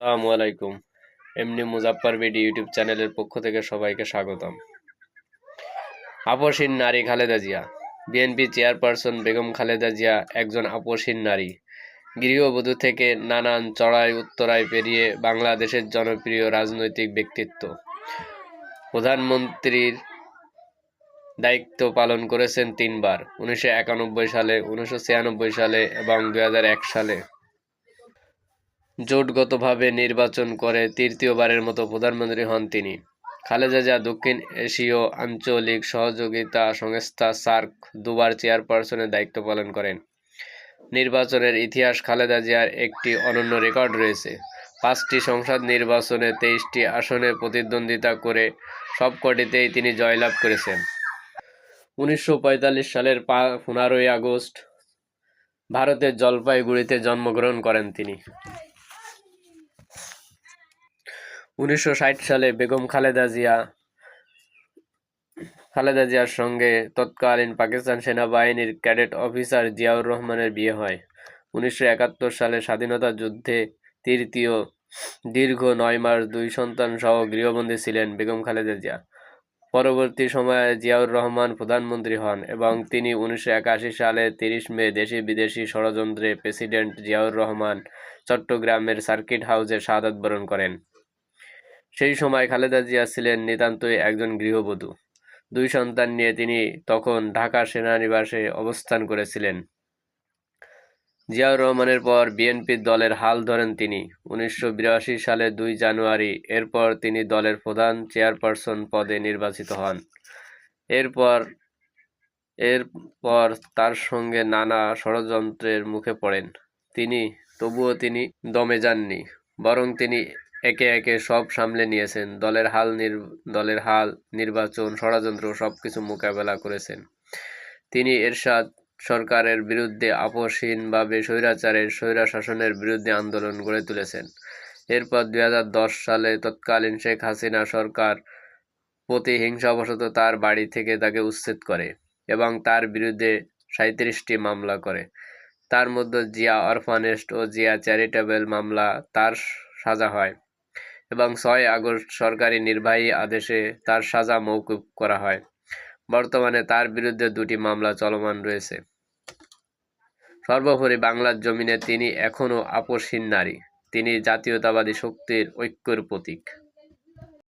আসসালামু আলাইকুম। এমনি মুজাফফর বিডি ইউটিউব চ্যানেলের পক্ষ থেকে সবাইকে স্বাগতম। আপসীন নারী খালেদা জিয়া। বিএনপি চেয়ারপারসন বেগম খালেদা জিয়া একজন আপসীন নারী। গৃহবধূ থেকে নানান চড়াই উত্তরায় পেরিয়ে বাংলাদেশের জনপ্রিয় রাজনৈতিক ব্যক্তিত্ব। প্রধানমন্ত্রীর দায়িত্ব পালন করেছেন তিনবার, উনিশশো একানব্বই সালে, উনিশশো ছিয়ানব্বই সালে এবং দুই হাজার এক সালে। জোটগতভাবে নির্বাচন করে তৃতীয়বারের মতো প্রধানমন্ত্রী হন তিনি। খালেদা জিয়া দক্ষিণ এশীয় আঞ্চলিক সহযোগিতা সংস্থা সার্ক দুবার চেয়ারপারসনের দায়িত্ব পালন করেন। নির্বাচনের ইতিহাস খালেদা জিয়ার একটি অনন্য রেকর্ড রয়েছে। পাঁচটি সংসদ নির্বাচনে তেইশটি আসনে প্রতিদ্বন্দ্বিতা করে সবকটিতেই তিনি জয়লাভ করেছেন। উনিশশো পঁয়তাল্লিশ সালের পনেরোই আগস্ট ভারতের জলপাইগুড়িতে জন্মগ্রহণ করেন তিনি। উনিশশো ষাট সালে বেগম খালেদা জিয়া, খালেদা জিয়ার সঙ্গে তৎকালীন পাকিস্তান সেনাবাহিনীর ক্যাডেট অফিসার জিয়াউর রহমানের বিয়ে হয়। উনিশশো একাত্তর সালে স্বাধীনতা যুদ্ধে তৃতীয় দীর্ঘ নয় মাস দুই সন্তান সহ গৃহবন্দী ছিলেন বেগম খালেদা জিয়া। পরবর্তী সময়ে জিয়াউর রহমান প্রধানমন্ত্রী হন এবং তিনি উনিশশো একাশি সালে তিরিশ মে দেশি বিদেশি ষড়যন্ত্রে প্রেসিডেন্ট জিয়াউর রহমান চট্টগ্রামের সার্কিট হাউসে শাহাদত বরণ করেন। সেই সময় খালেদা জিয়া ছিলেন নিতান্তই একজন গৃহবধূ। দুই সন্তান নিয়ে তিনি তখন ঢাকা সেনানিবাসে অবস্থান করেছিলেন। জিয়াউর রহমানের পর বিএনপির দলের হাল ধরেন তিনি। উনিশশো বিরাশি সালে দুই জানুয়ারি এরপর তিনি দলের প্রধান চেয়ারপারসন পদে নির্বাচিত হন। এরপর এরপর তার সঙ্গে নানা ষড়যন্ত্রের মুখে পড়েন। তিনি, তবুও তিনি দমে যাননি, বরং তিনি একে একে সব সামলে নিয়েছেন। দলের হাল দলের হাল, নির্বাচন, ষড়যন্ত্র সব কিছু মোকাবেলা করেছেন। তিনি এরশাদ সরকারের বিরুদ্ধে আপসহীনভাবে স্বৈরাচারের স্বৈরা শাসনের বিরুদ্ধে আন্দোলন গড়ে তুলেছেন। এরপর দুই হাজার দশ সালে তৎকালীন শেখ হাসিনা সরকার প্রতিহিংসাবশত তার বাড়ি থেকে তাকে উচ্ছেদ করে এবং তার বিরুদ্ধে সাঁত্রিশটি মামলা করে। তার মধ্যে জিয়া অরফানেস্ট ও জিয়া চ্যারিটেবল মামলা তার সাজা হয়। এবং ছয় আগস্ট সরকারি নির্বাহী আদেশে তার সাজা মৌকুব করা হয়। বর্তমানে তার বিরুদ্ধে দুটি মামলা চলমান রয়েছে। সর্বোপরি বাংলার জমিনে তিনি এখনও আপসহীন নারী। তিনি জাতীয়তাবাদী শক্তির ঐক্যর প্রতীক।